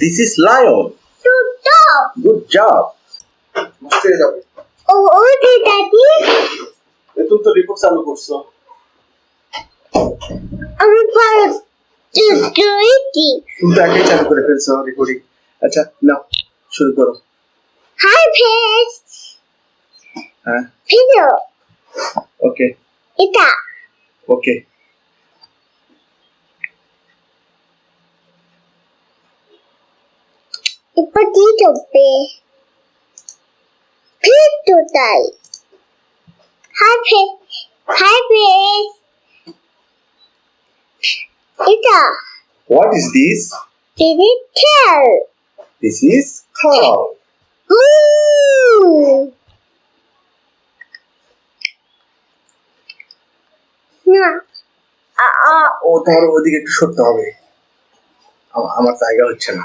This is lion. to dog. Good job. হয়ে যাবে Oh, oh, the এ তুমি তো রিপোর্ট চালু করছ আমি পারো to do তুমি তো একাই চালু করে ফেলছো রেকর্ডিং আচ্ছা নাও শুরু করো Hi, Pets. হ্যাঁ Pillow. ওকে এটা ওকে ഇപ്പൊ തീ തൊപ്പേ ফের টোটাল হাই ফে হাই ফেস এটা What is this? It is tail. This is cow. Moo. না ও তাহলে ওদিকে একটু সরতে হবে আমার জায়গা হচ্ছে না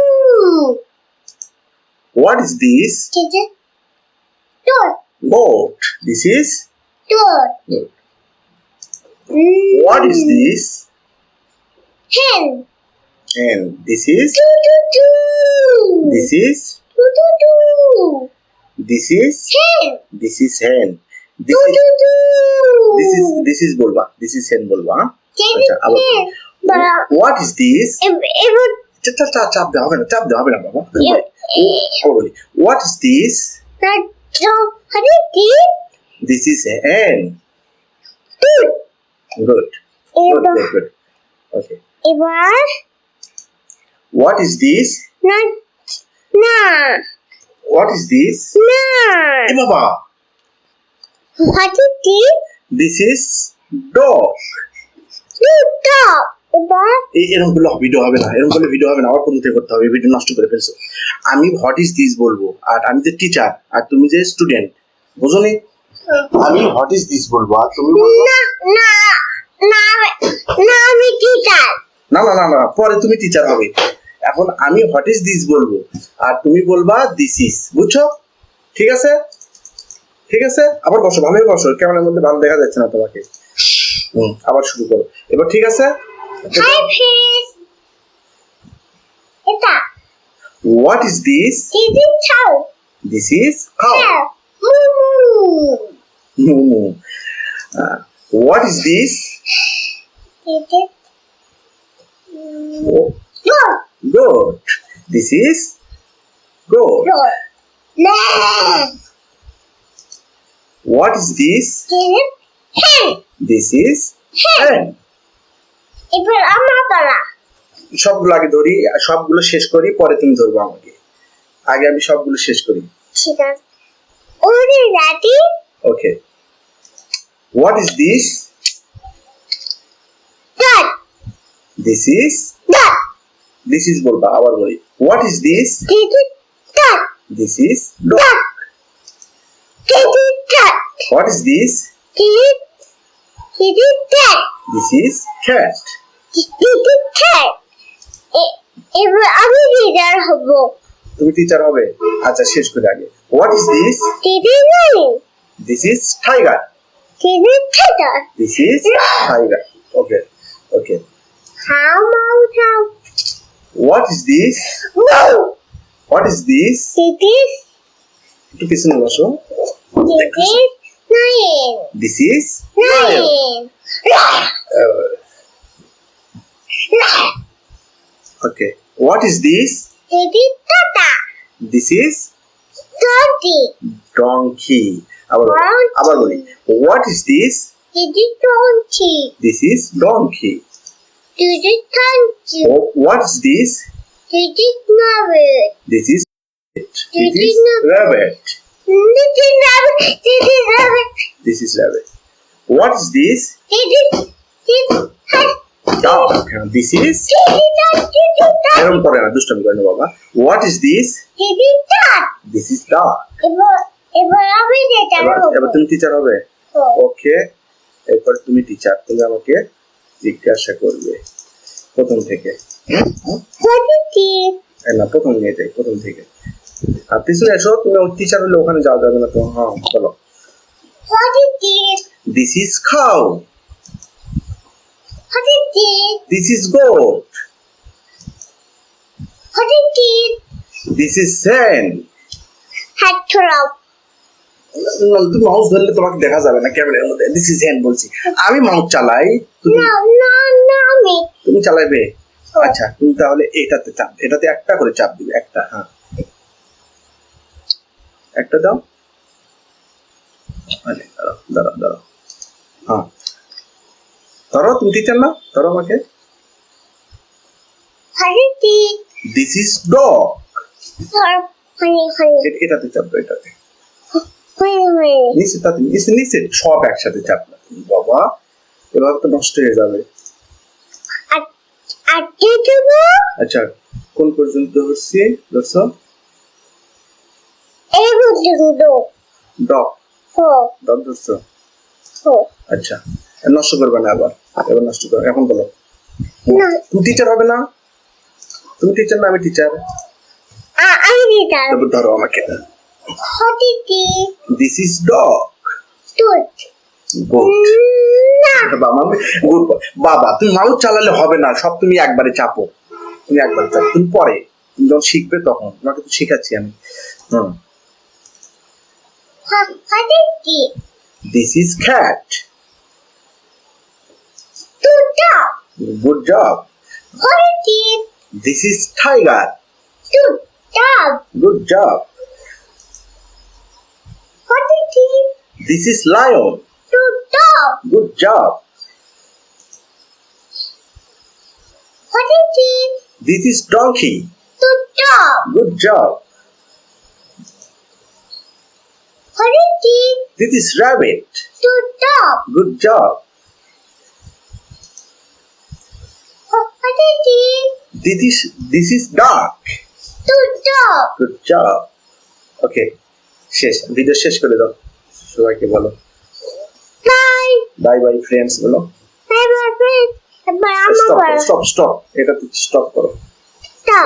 What is this? Kitchen. Door. Boat. This is? Door. What is this? Hen. Hen. This is? Doo, doo, doo. This is? Doo, doo, doo. This is? Hen. This is hen. This doo, is, doo, doo. This is, this is bolba. This is hen bolba. What is this? It, it would... চাপ চাপ চাপ দেওয়া হবে না চাপ দেওয়া হবে না বাবা ibu আবার বলি what is this na do hari di this is a hen do good good ibu good good okay ibar what is this na na what is this na এ বাবা hari di this is dog do dog ibar এই এরকম করলে video হবে না এরকম করলে video হবে না আবার প্রথম থেকে করতে হবে ভিডিও নষ্ট করে ফেলছো। আমি হোয়াট ইজ দিস বলব? আর আমি যে টিচার আর তুমি যে স্টুডেন্ট আমি হোয়াট ইজ দিস বলব? আর তুমি না না না না আমি টিচার না না না না পরে তুমি টিচার হবে। এখন আমি হোয়াট ইজ দিস বলব? আর তুমি বলবা দিস ইজ বুঝছ? ঠিক আছে? ঠিক আছে? আবার বসো ভালোই বসো ক্যামেরার মধ্যে ভালো দেখা যাচ্ছে না তোমাকে। হুম আবার শুরু করো। এবার ঠিক আছে? হাই ফ্রেন্ডস এটা হোয়াট ইজ দিস দিদি চাও দিস ইজ হাউ চাও Mumu Momo. Uh, what is this? দিদি Oh, go goat. This is goat. go না What is this? দিদি হেন This is hen. এবার আমার পালা সবগুলো আগে ধরি সবগুলো শেষ করি পরে তুমি ধরবো আমাকে। আগে আমি সবগুলো শেষ করি। ঠিক আছে। ওরে দাদি okay. What is this dot this is dot this is বলবা আবার বলি। হোয়াট ইজ দিস দিদি ডট দিস ইজ ডট দিদি ডট হোয়াট ইজ দিস দিদি দিদি ডট দিস ইজ ক্যাট দিদি ডট এবার আমি লিডার হব তুমি টিচার হবে আচ্ছা শেষ করে আগে হোয়াট ইজ দিস নেই দিস ইজ টাইগার দিদি ঠেকার This is tiger. Okay. Okay. হাউ মাউ হাউ What is this? No What is this? দিদি একটু পিছনে বসো nine is lion. Nine Uh, okay. What is this? দিদি টাটা This is টটি donkey. আবার বলি- Donkey. আবার বলি What is this? দিদি টন্টি This is donkey. দিদি টন্টি Oh, what is this? দিদি নাবে This is it. This This is is not- rabbit. দিদি নাবে দিদি নাবে This is rabbit. What is this? দিদি দিদি dog. This এরকম করে না দুষ্টামি করে না বাবা। What is this this is dog. এবার আমি তুমি টিচার হবে। ওকে এরপর তুমি টিচার তুমি আমাকে জিজ্ঞাসা করবে। প্রথম থেকে। না প্রথম নিয়ে যাই প্রথম থেকে। আর পিছনে এসো তুমি টিচার হলে ওখানে যাওয়া যাবে না তো হ্যাঁ বলো। হচ্ছে দিস ইজ খাও হাত ছড়াও তুমি মাউস ধরলে তোমাকে দেখা যাবে না ক্যামেরার মধ্যে। দিস ইজ হ্যান্ড বলছি। আমি মাউস চালাই তুমি না না না আমি। তুমি চালাবে আচ্ছা তুমি তাহলে এটাতে চাপ এটাতে একটা করে চাপ দিবে একটা হ্যাঁ। একটা দাও। আরে দাঁড়াও দাঁড়াও দাঁড়াও। হ্যাঁ। ধরো তুমি টিচার না ধরো আমাকে। হচ্ছে দিস ইজ ডগ এটাতে চাপবে এটাতে। নিচে তাতে নিচে নিচে সব একসাথে চাপবে। বাবা এবার তো নষ্ট হয়ে যাবে। আচ্ছা কোন পর্যন্ত হচ্ছে? ধরছো? এই পর্যন্ত। ডগ হো। ডগ ধরছো? আচ্ছা। নষ্ট করবে না আবার এবার নষ্ট করবে। এখন বলো। তুমি টিচার হবে না? তুমি টিচার না আমি টিচার আমি যেটা তারপর ধরো আমাকে। দিস ইজ ডগ না। বাবা তুমি মাউস চালালে হবে না সব তুমি একবারে চাপো। তুমি একবারে চাপো। তুমি পরে তুমি যখন শিখবে তখন। তোমাকে তো শেখাচ্ছি আমি। হুম। This is cat job. Good job. What is it? This is tiger. Good job. Good job. What is it? This is lion. Good job. Good job. What is it? This is donkey. Good job. Good job. What is it? This is rabbit. Good job. Good job. Job হচ্ছে this is this is duck দুধটা good job okay শেষ video শেষ করে দাও সবাইকে বলো। Bye bye bye friends বলো। Bye bye আমার স্টপ স্টপ স্টপ এটা স্টপ করো।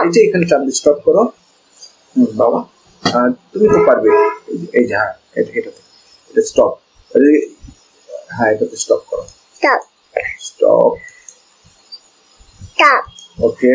এই যে এখানে চাপ স্টপ করো। বাবা তুমি তো পারবে। এই যে- হ্যাঁ এটা এটাতে এটা স্টপ হ্যাঁ এটাতে স্টপ করো। দাও স্টপ দাও ওকে